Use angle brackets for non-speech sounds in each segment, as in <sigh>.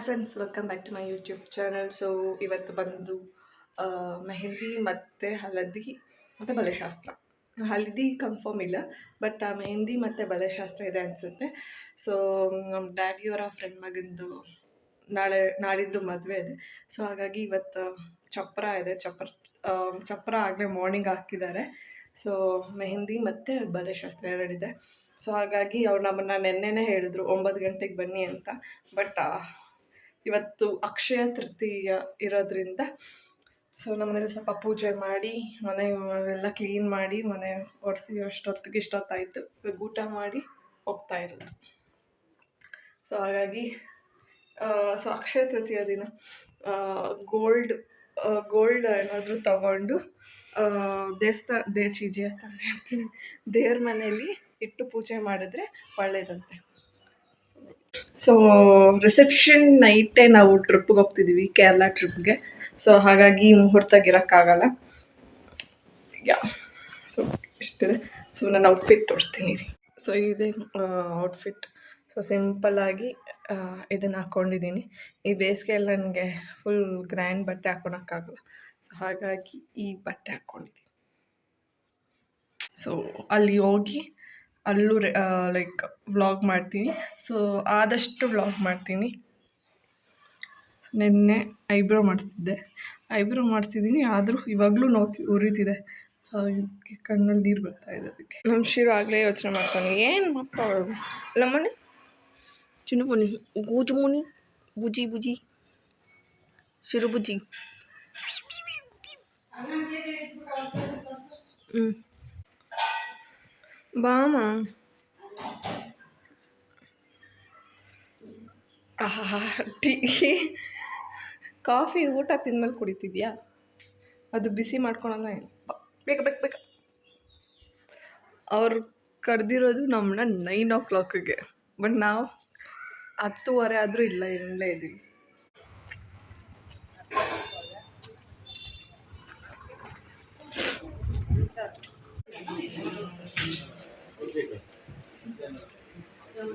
Hi friends welcome back to my YouTube channel so ಇವತ್ತು ಬಂದು ಮೆಹಂದಿ ಮತ್ತು ಹಳದಿ ಮತ್ತು ಬಳೆಶಾಸ್ತ್ರ ಹಳದಿ ಕನ್ಫರ್ಮ್ ಇಲ್ಲ ಬಟ್ ಆ, ಮೆಹಂದಿ ಮತ್ತು ಬಳೆಶಾಸ್ತ್ರ ಇದೆ ಅನಿಸುತ್ತೆ. ಸೊ ನಮ್ಮ ಡ್ಯಾಡಿಯವರ ಫ್ರೆಂಡ್ ಮಗಂದು ನಾಳೆ, ನಾಳಿದ್ದು ಮದುವೆ ಇದೆ. ಸೊ ಹಾಗಾಗಿ ಇವತ್ತು ಚಪ್ಪರ ಇದೆ. ಚಪ್ಪರ ಚಪ್ಪರ ಆಗಲೇ ಮಾರ್ನಿಂಗ್ ಹಾಕಿದ್ದಾರೆ. ಸೊ ಮೆಹಂದಿ ಮತ್ತು ಬಳೆಶಾಸ್ತ್ರ ಎರಡಿದೆ. ಸೊ ಹಾಗಾಗಿ ಅವ್ರು ನಮ್ಮನ್ನು ನೆನ್ನೆನೇ ಹೇಳಿದ್ರು, ಒಂಬತ್ತು ಗಂಟೆಗೆ ಬನ್ನಿ ಅಂತ. ಬಟ್ ಇವತ್ತು ಅಕ್ಷಯ ತೃತೀಯ ಇರೋದ್ರಿಂದ ಸೊ ನಮ್ಮನೇಲಿ ಸ್ವಲ್ಪ ಪೂಜೆ ಮಾಡಿ, ಮನೆ ಎಲ್ಲ ಕ್ಲೀನ್ ಮಾಡಿ, ಮನೆ ಒರೆಸಿ ಅಷ್ಟೊತ್ತಿಗೆ ಇಷ್ಟೊತ್ತಾಯಿತು. ಇವಾಗ ಊಟ ಮಾಡಿ ಹೋಗ್ತಾ ಇರೋದು. ಸೊ ಹಾಗಾಗಿ ಸೊ ಅಕ್ಷಯ ತೃತೀಯ ದಿನ ಗೋಲ್ಡ್ ಗೋಲ್ಡ್ ಏನಾದರೂ ತಗೊಂಡು ದೇವಸ್ಥಾನ, ದೇ ಚಿ ದೇವಸ್ಥಾನ ದೇವ್ರ ಮನೆಯಲ್ಲಿ ಇಟ್ಟು ಪೂಜೆ ಮಾಡಿದ್ರೆ ಒಳ್ಳೇದಂತೆ. ಸೊ ರಿಸೆಪ್ಷನ್ ನೈಟೇ ನಾವು ಟ್ರಿಪ್ಗೆ ಹೋಗ್ತಿದ್ದೀವಿ ಕೇರಳ ಟ್ರಿಪ್ಗೆ ಸೊ ಹಾಗಾಗಿ ಮುಹೂರ್ತಾಗಿರೋಕ್ಕಾಗಲ್ಲ ಯಾ ಸೊ ಇಷ್ಟಿದೆ. ಸೊ ನಾನು ಔಟ್ಫಿಟ್ ತೋರಿಸ್ತೀನಿ ರೀ. ಸೊ ಇದೆ ಔಟ್ಫಿಟ್ ಸೊ ಸಿಂಪಲ್ಲಾಗಿ ಇದನ್ನು ಹಾಕ್ಕೊಂಡಿದ್ದೀನಿ ಈ ಬೇಸಿಗೆಯಲ್ಲಿ ನನಗೆ ಫುಲ್ ಗ್ರ್ಯಾಂಡ್ ಬಟ್ಟೆ ಹಾಕೊಳಕ್ಕಾಗಲ್ಲ. ಸೊ ಹಾಗಾಗಿ ಈ ಬಟ್ಟೆ ಹಾಕ್ಕೊಂಡಿದ್ದೀನಿ ಸೊ ಅಲ್ಲಿ ಹೋಗಿ ಅಲ್ಲೂ ಲೈಕ್ ವ್ಲಾಗ್ ಮಾಡ್ತೀನಿ. ಸೊ ಆದಷ್ಟು ವ್ಲಾಗ್ ಮಾಡ್ತೀನಿ. ನಿನ್ನೆ ಐಬ್ರೋ ಮಾಡಿಸ್ತಿದ್ದೆ ಐಬ್ರೋ ಮಾಡಿಸಿದ್ದೀನಿ ಆದರೂ ಇವಾಗಲೂ ನೋವು ಉರಿತಿದೆ. ಸೊ ಇದಕ್ಕೆ ಕಣ್ಣಲ್ಲಿ ನೀರು ಬರ್ತಾ ಇದೆ ಅದಕ್ಕೆ. ನಮ್ಮ ಶಿರು ಆಗಲೇ ಯೋಚನೆ ಮಾಡ್ತಾನೆ, ಏನು ಮಾಡ್ತಾವೆ ನಮ್ಮನೆ ಚಿನ್ನು ಮುನಿ ಗೂಜು ಮುನಿ ಬುಜಿ ಬುಜಿ ಶಿರು ಬುಜಿ ಹ್ಞೂ <laughs> ಆಹಾ ಟೀ. ಕಾಫಿ, ಊಟ ತಿಂದ್ಮೇಲೆ ಕುಡಿತಿದ್ಯಾ? ಅದು ಬಿಸಿ ಮಾಡ್ಕೊಳಲ್ಲ ಏನು? ಬೇಗ ಬೇಗ ಬೇಗ. ಅವ್ರು ಕರೆದಿರೋದು ನಮ್ಮನ್ನ ನೈನ್ ಓ ಕ್ಲಾಕಿಗೆ. ಬಟ್ ನಾವು ಹತ್ತುವರೆ ಆದರೂ ಇಲ್ಲ, ಇಲ್ಲೇ ಇದ್ದೀವಿ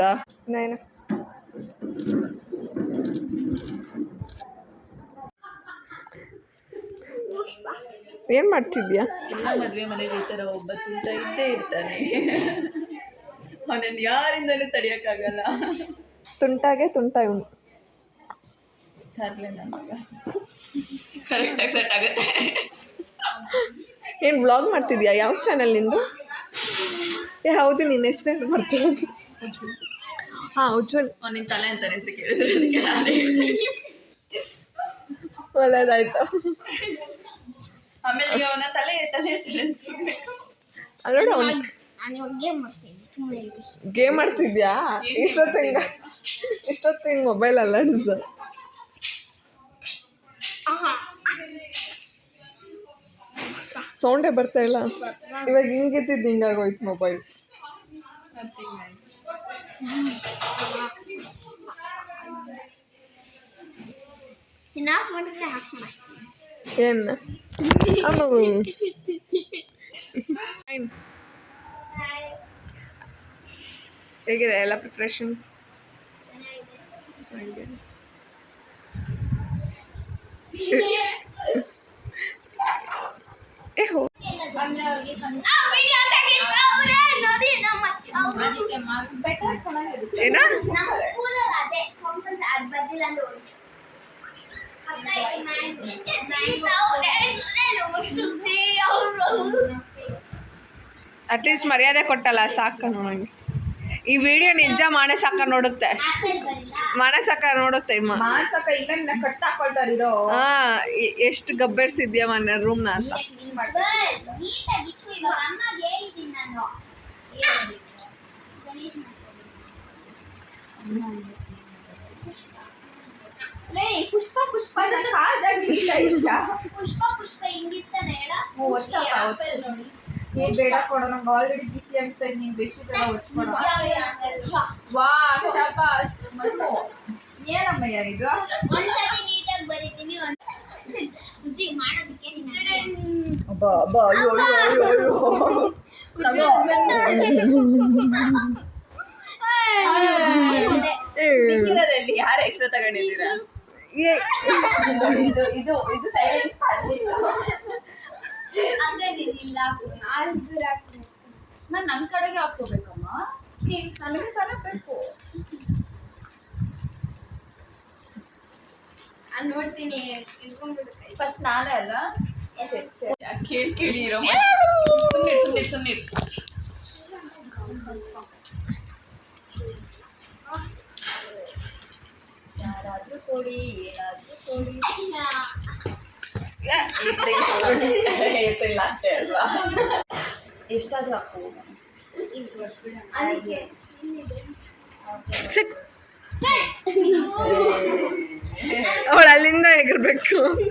ಒಂದಂದ ಏನ್ ಏನು ಮಾಡ್ತಿದ್ಯಾ? ಎಲ್ಲ ಮದ್ವೆ ಮನೇಲಿ ಈ ತರ ಒಬ್ಬ ತುಂಟ ಇದ್ದೇ ಇರ್ತಾನೆ. ಅವನನ್ನು ಯಾರಿಂದಲೂ ತಡಿಯಕ್ಕಾಗಲ್ಲ. ತುಂಟಾಗೆ ತುಂಟ ಇವನು ತರ್ಲೆ ನನ್ನ ಮಗ ಕರೆಕ್ಟಾಗಿ ಸೆಟ್ ಆಗುತ್ತೆ. ಏನು ವ್ಲಾಗ್ ಮಾಡ್ತಿದ್ಯಾ? ಯಾವ ಚಾನಲ್ ನಿಂದು? ಏ ಹೌದು ನಿನ್ನ ಹೆಸರೇನು ಮಾಡ್ತಿರೋದು ಹಾಂ ಉಜ್ವಲ್. ಅವನಿಗೆ ತಲೆ ಅಂತಾನೆ ಹೆಸರು ಕೇಳಿದ್ರೆ ನಾನೇ. ಒಳ್ಳೇದಾಯ್ತು. ಆಮೇಲೆ ಅವನ ತಲೆ ತಲೆ ತಲೆ ಅಂತಿರ್ಬೇಕು. ಗೇಮ್ ಆಡ್ತಿದ್ಯಾ? ಇಷ್ಟೊತ್ತು ಹಿಂಗ ಇಷ್ಟೊತ್ತು ಹಿಂಗೆ ಮೊಬೈಲ್ ಅಲ್ಲಾಡಿಸ್ದ ಸೌಂಡೇ ಬರ್ತಾ ಇಲ್ಲ. ಇವಾಗ ಹಿಂಗಿದ್ದಿದ್ದು ಹಿಂಗಾಗೋಯ್ತು mobile ಮತ್ತೆ ಹಿಂಗಾಯ್ತು. ಏನು ಅಮ್ಮ ಹೇಗಿದೆ ಎಲ್ಲ ಪ್ರಿಪ್ರೇಷನ್ಸ್ ಚೆನ್ನಾಗಿದೆ ಅಟ್ಲೀಸ್ಟ್ ಮರ್ಯಾದೆ ಕೊಟ್ಟಲ್ಲ ಸಾಕ ನನಗೆ ಈ ವಿಡಿಯೋ ನಿಜ ಮಾಡ ಸಾಕ ನೋಡುತ್ತೆ. ಮಾಡೆ ಸಾಕ ನೋಡುತ್ತೆ ಹಾ ಎಷ್ಟು ಗಬ್ಬೆಡ್ಸಿದ್ಯಾ ಮನೆ ರೂಮ್ನ ಅಂತ. ನೀಟಾಗಿ ಲೇ ಪುಷ್ಪ ಪುಷ್ಪ ನನ್ನ ಇಲ್ಲ ಪುಷ್ಪ. ಪುಷ್ಪ ಹಿಂಗಿತ್ತಾನೆ ಹೇಳ? ಓ. ಏ ಬೇಡ ಕೊಡು ನಂಗೆ ಆಲ್ರೆಡಿ ಬಿಸಿ ಅನ್ಸ್ತಾ ಇದೆ ನೀನ್ ಒಚ್ಕೊಡು ವಾ ಶಬಾಷ್ ಮನು ಏನಮ್ಮಯ್ಯ ಇದು? ಒಂದ್ಸತಿ ನೀಟಾಗಿ ಬರೀತೀನಿ ಒಂದ್ ಮಾಡೋದಕ್ಕೆ ಅಯ್ಯೋ ಅಯ್ಯೋ. ಅಯ್ಯೋ ಮಿಕ್ಕಿರೋದಲ್ಲಿ ಯಾರು ಎಕ್ಸ್ಟ್ರಾ ತಗೊಂಡಿದ್ದೀರಾ? ಇದು ಇದು ಇದು ಸೈಲೆಂಟ್ ನಾನು ನನ್ನ ಕಡೆಗೆ ಹಾಕೋಬೇಕಮ್ಮ ನನಗೆ ತರಬೇಕು ನೋಡ್ತೀನಿ ಫಸ್ಟ್ ನಾನೇ ಅಲ್ಲ? ಕೇಳಿ ಕೇಳಿ ಇರೋ ಸುಮ್ಮನೆ ಸುಮ್ಮನೆ ಸುಮ್ಮನೆ ಕೊಡಿ ಏನಾದ್ರೂ ಕೊಡಿ ಇಲ್ಲ ಅಂತ ಅಲ್ವಾ ಎಷ್ಟಾದ್ರೂ ಹಾಕೋ ಅದಕ್ಕೆ ಸಿಟ್ ಅವಳು ಅಲ್ಲಿಂದ ಎಗರ್ಬೇಕು ಅವ್ಳು.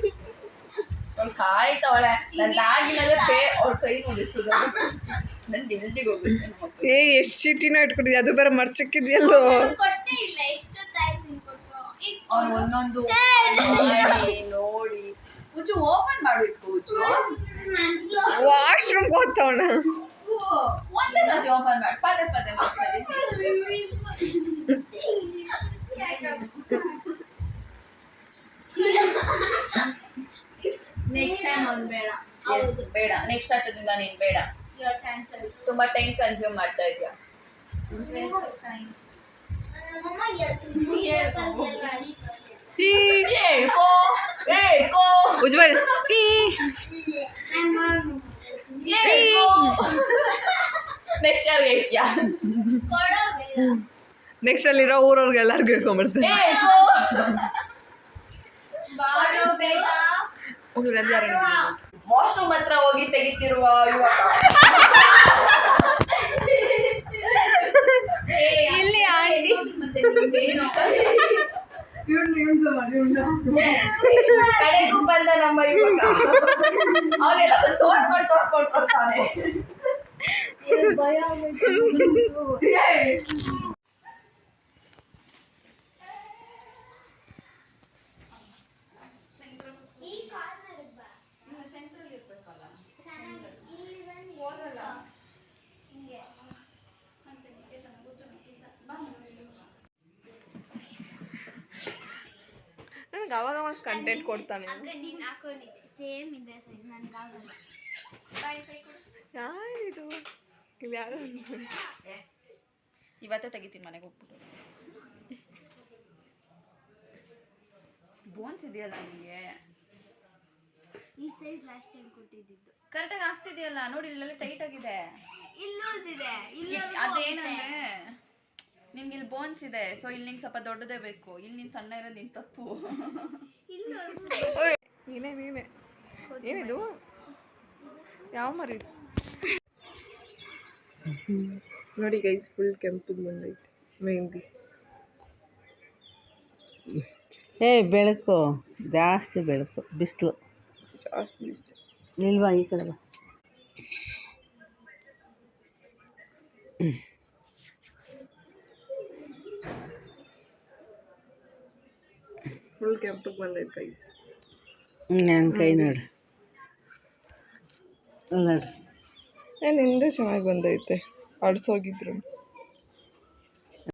ಕಾಯ್ತವಳೆ ನನ್ನ ಬ್ಯಾಗಿನಲ್ಲೇ ಪೇ ಅವ್ಳ ಕೈ ನೋಡಿಸ್ತದ ನಂದು ಎಲ್ಲಿಗೆ ಹೋಗ್ಬೇಕು. ಏ ಎಷ್ಟು ಚೀಟಿನೂ ಇಟ್ಕೊಂಡಿದ್ಯಾ ಅದು ಬೇರೆ ಮರ್ಚಕ್ಕಿದ್ಯಲ್ಲೋ? ಅವ್ನು ಒಂದೊಂದು ಮಾಡಿ ನೋಡಿ. ಉಚ್ಚು ಓಪನ್ ಮಾಡಿಟ್ಕೋ ಉಚ್ಚು ವಾಶ್ರೂಮ್ ಹೋಗ್ತಾವಣ ಒಂದೇ ಸತಿ ಓಪನ್ ಮಾಡಿ. ಪದೇ ಪದೇ ಮುಚ್ಚಲಿ ನೆಕ್ಸ್ಟ್ ಟೈಮ್ ಅವ್ನು ಬೇಡ. ಎಸ್ ಬೇಡ. ನೆಕ್ಸ್ಟ್ ಆಟದಿಂದ ನೀನ್ ಬೇಡ. ತುಂಬಾ ಟೈಮ್ ಕನ್ಸ್ಯೂಮ್ ಮಾಡ್ತಾ ಇದೀಯ? ನಮ್ಮಮ್ಮ ಹೇಳ್ತೀನಿ ಹೇಳ್ಕೋ ಹೇಳ್ಕೋ ಉಜ್ವಲ್ ಹೇಳ್ಕೋ ನೆಕ್ಸ್ಟ್ ಯಾರು ಹೇಳ್ತೀಯಾ ನೆಕ್ಸ್ಟ್ ಅಲ್ಲಿರೋ ಊರವ್ರಿಗೆ ಎಲ್ಲರಿಗೂ ಹೇಳ್ಕೊಂಬರ್ತಾರೆ ಹೇಳ್ಕೋ ಕೊಡೋ ಬೇಡ ವಾಶ್ರೂಮ್ ಹತ್ರ ಹೋಗಿ ತೆಗಿತಿರುವ ಯುವಕ. ಇಲ್ಲಿ ಆಂಟಿ. ಮತ್ತೆ ಏನು ಕಡೆಗೂ ಬಂದ ನಮ್ಮ ಯುವಕ ಅವನೆಲ್ಲ ತೋರ್ಸ್ಕೊಂಡು ತೋರ್ಸ್ಕೊಂಡು ಕೊಡ್ತಾನೆ ಭಯ ಈ ಕಾರ್ನರ್ ಬಾ ಚೆನ್ನಾಗಿ ಇಲ್ಲಿ ಬನ್ನಿ ಓದಲ್ಲ ಹಿಂಗೆ ನನಗೆ ಅವಾಗ ಅವಾಗ ಕಂಟೆಂಟ್ ಕೊಡ್ತಾನೆ ಆಗ ನೀನು ಹಾಕೊಂಡಿದ್ದೆ. ಸೇಮ್ ಇದೆ ಸೈಜ್ ನನಗಾಗಲ್ಲ ಯಾರಿದು? ಇಲ್ಲಿ ಯಾರು? ಇವತ್ತೇ ತೆಗಿತೀನಿ ಮನೆಗೆ ಹೋಗ್ಬಿಟ್ಟು ಬೋನ್ಸ್ ಇದೆಯಲ್ಲ ನಿಮಗೆ ಈ ಸೈಜ್ ಲಾಸ್ಟ್ ಟೈಮ್ ಕೊಟ್ಟಿದ್ದು ಕರೆಕ್ಟಾಗಿ ಆಗ್ತಿದೆಯಲ್ಲ? ನೋಡಿ ಇಲ್ಲೆಲ್ಲ ಟೈಟ್ ಆಗಿದೆ. ಇಲ್ಲೂಸ್ ಇದೆ. ಇದ್- ಅದೇನಂದ್ರೆ? ನಿನ್ಗೆ ಇಲ್ಲಿ ಬೋನ್ಸ್ ಇದೆ ಸೊ ಇಲ್ಲಿ ನಿಂಗೆ ಸ್ವಲ್ಪ ದೊಡ್ಡದೇ ಬೇಕು. ಇಲ್ಲಿ ನಿನ್ ಸಣ್ಣ ಇರೋ ನಿನ್ ತಪ್ಪು. ಇಲ್ಲೂ ನೀನೇ ನೀನೇ. ಏನಿದು? ಯಾವ ಮರಿ? ನೋಡಿ ಗೈಸ್ ಫುಲ್ ಕೆಂಪಗೆ ಬಂದೈತೆ ಮೆಹಂದಿ ಏ ಬೆಳಕು ಜಾಸ್ತಿ ಬೆಳಕು ಬಿಸಿಲು. ಜಾಸ್ತಿ ಬಿಸಿಲು. ನಿಲ್ವಾ ಈ ಕಡೆ ಫುಲ್ ಕೆಂಪಗೆ ಬಂದೈತೆ ಕೈಸ್ ನನ್ನ ಕೈ ನೋಡು. ನೋಡು ಏ ನಿಂದೆ ಚೆನ್ನಾಗಿ ಬಂದೈತೆ. ಅಡ್ಸೋಗಿದ್ರು